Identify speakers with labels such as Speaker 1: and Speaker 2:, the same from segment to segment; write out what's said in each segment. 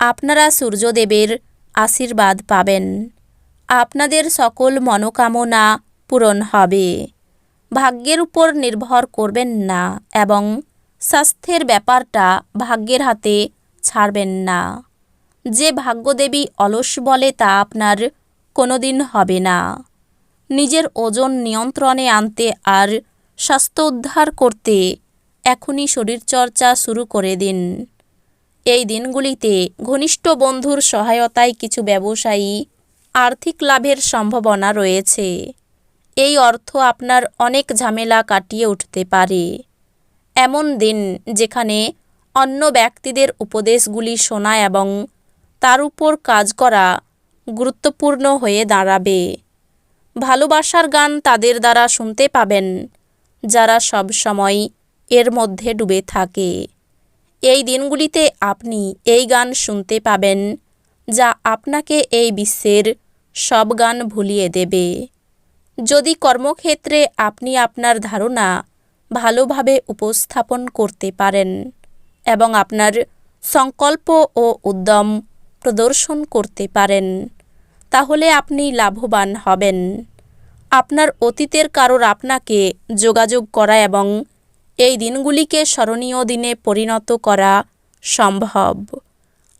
Speaker 1: আপনারা সূর্যদেবের আশীর্বাদ পাবেন। আপনাদের সকল মনোকামনা পূরণ হবে। ভাগ্যের উপর নির্ভর করবেন না এবং স্বাস্থ্যের ব্যাপারটা ভাগ্যের হাতে ছাড়বেন না। যে ভাগ্যদেবী অলস বলে তা আপনার কোনোদিন হবে না। নিজের ওজন নিয়ন্ত্রণে আনতে আর স্বাস্থ্য উদ্ধার করতে এখনই শরীরচর্চা শুরু করে দিন। এই দিনগুলিতে ঘনিষ্ঠ বন্ধুর সহায়তায় কিছু ব্যবসায়ী আর্থিক লাভের সম্ভাবনা রয়েছে। এই অর্থ আপনার অনেক ঝামেলা কাটিয়ে উঠতে পারে। এমন দিন যেখানে অন্য ব্যক্তিদের উপদেশগুলি শোনা এবং তার উপর কাজ করা গুরুত্বপূর্ণ হয়ে দাঁড়াবে। ভালোবাসার গান তাদের দ্বারা শুনতে পাবেন, যারা সব সময় এর মধ্যে ডুবে থাকে। এই দিনগুলিতে আপনি এই গান শুনতে পাবেন, যা আপনাকে এই বিশ্বের সব গান ভুলিয়ে দেবে। যদি কর্মক্ষেত্রে আপনি আপনার ধারণা ভালোভাবে উপস্থাপন করতে পারেন এবং আপনার সংকল্প ও উদ্যম প্রদর্শন করতে পারেন, তাহলে আপনি লাভবান হবেন। আপনার অতীতের কারোর আপনাকে যোগাযোগ করা এবং এই দিনগুলিকে স্মরণীয় দিনে পরিণত করা সম্ভব।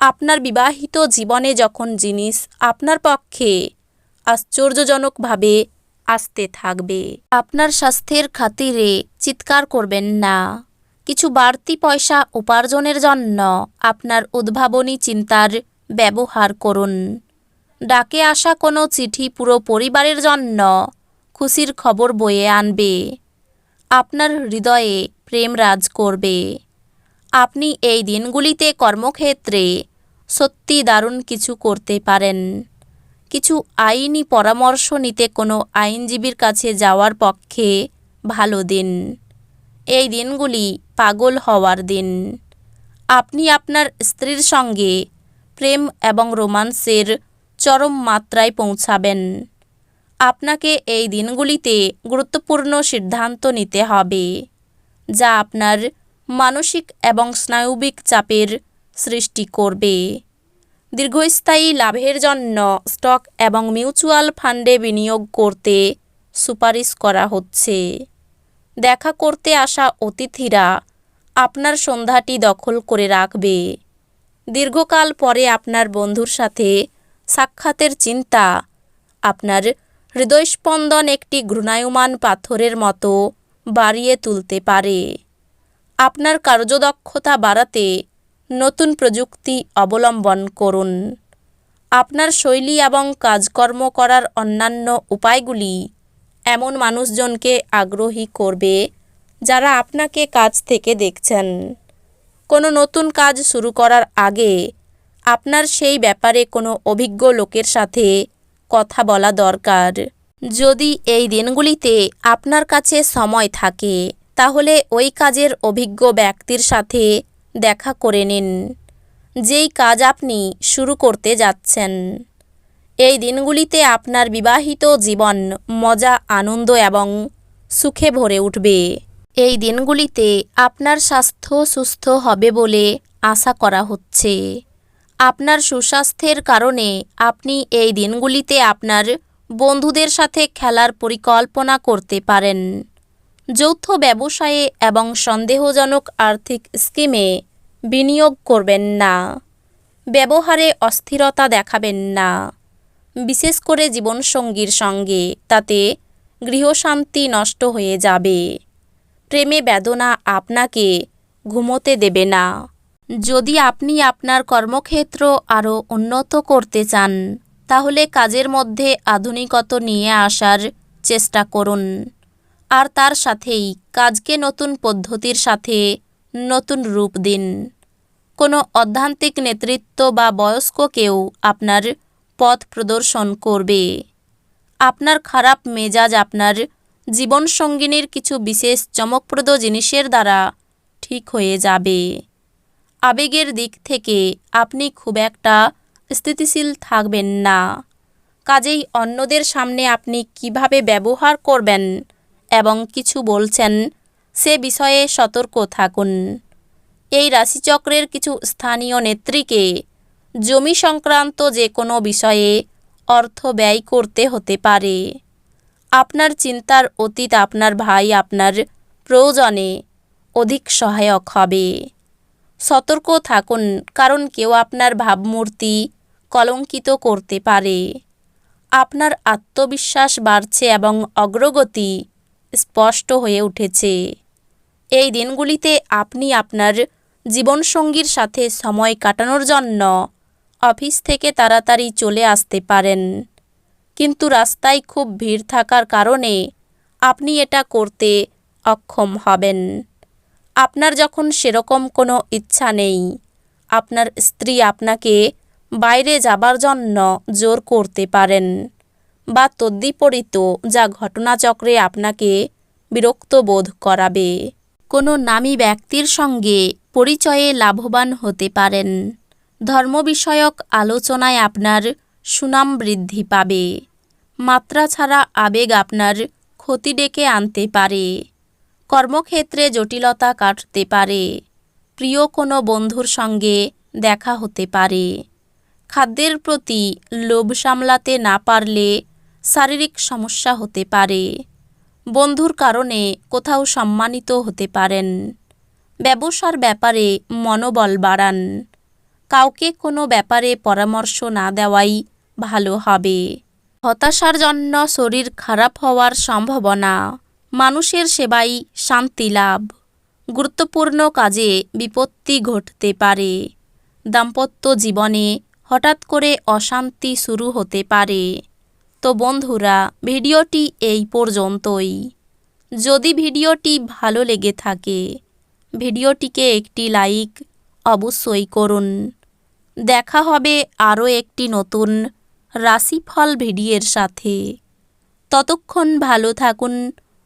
Speaker 1: আপনার বিবাহিত জীবনে যখন জিনিস আপনার পক্ষে আশ্চর্যজনকভাবে আসতে থাকবে, আপনার স্বাস্থ্যের খাতিরে চিৎকার করবেন না। কিছু বাড়তি পয়সা উপার্জনের জন্য আপনার উদ্ভাবনী চিন্তার ব্যবহার করুন। ডাকে আসা কোনো চিঠি পুরো পরিবারের জন্য খুশির খবর বয়ে আনবে। আপনার হৃদয়ে প্রেম রাজ করবে। আপনি এই দিনগুলিতে কর্মক্ষেত্রে সত্যি দারুণ কিছু করতে পারেন। কিছু আইনি পরামর্শ নিতে কোনো আইনজীবীর কাছে যাওয়ার পক্ষে ভালো দিন। এই দিনগুলি পাগল হওয়ার দিন। আপনি আপনার স্ত্রীর সঙ্গে প্রেম এবং রোমান্সের চরম মাত্রায় পৌঁছাবেন। আপনাকে এই দিনগুলিতে গুরুত্বপূর্ণ সিদ্ধান্ত নিতে হবে, যা আপনার মানসিক এবং স্নায়ুবিক চাপের সৃষ্টি করবে। দীর্ঘস্থায়ী লাভের জন্য স্টক এবং মিউচুয়াল ফান্ডে বিনিয়োগ করতে সুপারিশ করা হচ্ছে। দেখা করতে আসা অতিথিরা আপনার সন্ধ্যাটি দখল করে রাখবে। দীর্ঘকাল পরে আপনার বন্ধুর সাথে সাক্ষাতের চিন্তা আপনার হৃদয়স্পন্দন একটি ঘূর্ণায়মান পাথরের মতো বাড়িয়ে তুলতে পারে। আপনার কার্যদক্ষতা বাড়াতে নতুন প্রযুক্তি অবলম্বন করুন। আপনার শৈলী এবং কাজকর্ম করার অন্যান্য উপায়গুলি এমন মানুষজনকে আগ্রহী করবে যারা আপনাকে কাজ থেকে দেখছেন। কোনো নতুন কাজ শুরু করার আগে আপনার সেই ব্যাপারে কোনো অভিজ্ঞ লোকের সাথে কথা বলা দরকার। যদি এই দিনগুলিতে আপনার কাছে সময় থাকে, তাহলে ওই কাজের অভিজ্ঞ ব্যক্তির সাথে দেখা করে নিন। যেই কাজ আপনি শুরু করতে যাচ্ছেন। এই দিনগুলিতে আপনার বিবাহিত জীবন মজা, আনন্দ এবং সুখে ভরে উঠবে। এই দিনগুলিতে আপনার স্বাস্থ্য সুস্থ হবে বলে আশা করা হচ্ছে। আপনার সুস্বাস্থ্যের কারণে আপনি এই দিনগুলিতে আপনার বন্ধুদের সাথে খেলার পরিকল্পনা করতে পারেন। যৌথ ব্যবসায়ে এবং সন্দেহজনক আর্থিক স্কিমে বিনিয়োগ করবেন না। ব্যবহারে অস্থিরতা দেখাবেন না। বিশেষ করে জীবনসঙ্গীর সঙ্গে, তাতে গৃহশান্তি নষ্ট হয়ে যাবে। প্রেমে বেদনা আপনাকে ঘুমোতে দেবে না। যদি আপনি আপনার কর্মক্ষেত্র আরও উন্নত করতে চান, তাহলে কাজের মধ্যে আধুনিকতা নিয়ে আসার চেষ্টা করুন। আর তার সাথেই কাজকে নতুন পদ্ধতির সাথে নতুন রূপ দিন। কোনো অধ্যান্তিক নেতৃত্ব বা বয়স্ক কেউ আপনার পথ প্রদর্শন করবে। আপনার খারাপ মেজাজ আপনার জীবনসঙ্গিনীর কিছু বিশেষ চমকপ্রদ জিনিসের দ্বারা ঠিক হয়ে যাবে। আবেগের দিক থেকে আপনি খুব একটা স্থিতিশীল থাকবেন না। কাজেই অন্যদের সামনে আপনি কীভাবে ব্যবহার করবেন এবং কিছু বলছেন, সে বিষয়ে সতর্ক থাকুন। এই রাশিচক্রের কিছু স্থানীয় নেত্রীকে জমি সংক্রান্ত যে কোনো বিষয়ে অর্থ ব্যয় করতে হতে পারে। আপনার চিন্তার অতীত আপনার ভাই আপনার প্রয়োজনে অধিক সহায়ক হবে। সতর্ক থাকুন, কারণ কেউ আপনার ভাবমূর্তি কলঙ্কিত করতে পারে। আপনার আত্মবিশ্বাস বাড়ছে এবং অগ্রগতি স্পষ্ট হয়ে উঠেছে। এই দিনগুলিতে আপনি আপনার জীবনসঙ্গীর সাথে সময় কাটানোর জন্য অফিস থেকে তাড়াতাড়ি চলে আসতে পারেন। কিন্তু রাস্তায় খুব ভিড় থাকার কারণে আপনি এটা করতে অক্ষম হবেন। আপনার যখন সেরকম কোনো ইচ্ছা নেই, আপনার স্ত্রী আপনাকে বাইরে যাবার জন্য জোর করতে পারেন বা তদ্বিপরীত যা ঘটনাচক্রে আপনাকে বিরক্ত বোধ করাবে। কোনো নামী ব্যক্তির সঙ্গে পরিচয়ে লাভবান হতে পারেন। ধর্ম বিষয়ক আলোচনায় আপনার সুনাম বৃদ্ধি পাবে। মাত্রা ছাড়া আবেগ আপনার ক্ষতি ডেকে আনতে পারে। কর্মক্ষেত্রে জটিলতা কাটতে পারে। প্রিয় কোনো বন্ধুর সঙ্গে দেখা হতে পারে। খাদ্যের প্রতি লোভ সামলাতে না পারলে শারীরিক সমস্যা হতে পারে। বন্ধুর কারণে কোথাও সম্মানিত হতে পারেন। ব্যবসার ব্যাপারে মনোবল বাড়ান। কাউকে কোনো ব্যাপারে পরামর্শ না দেওয়াই ভালো হবে। হতাশার জন্য শরীর খারাপ হওয়ার সম্ভাবনা মানুষের সেবাই শান্তি লাভ। গুরুত্বপূর্ণ কাজে বিপত্তি ঘটতে পারে। দাম্পত্য জীবনে হঠাৎ করে অশান্তি শুরু হতে পারে। তো বন্ধুরা, ভিডিওটি এই পর্যন্তই। যদি ভিডিওটি ভালো লেগে থাকে, ভিডিওটিকে একটি লাইক অবশ্যই করুন। দেখা হবে আরও একটি নতুন রাশিফল ভিডিওর সাথে। ততক্ষণ ভালো থাকুন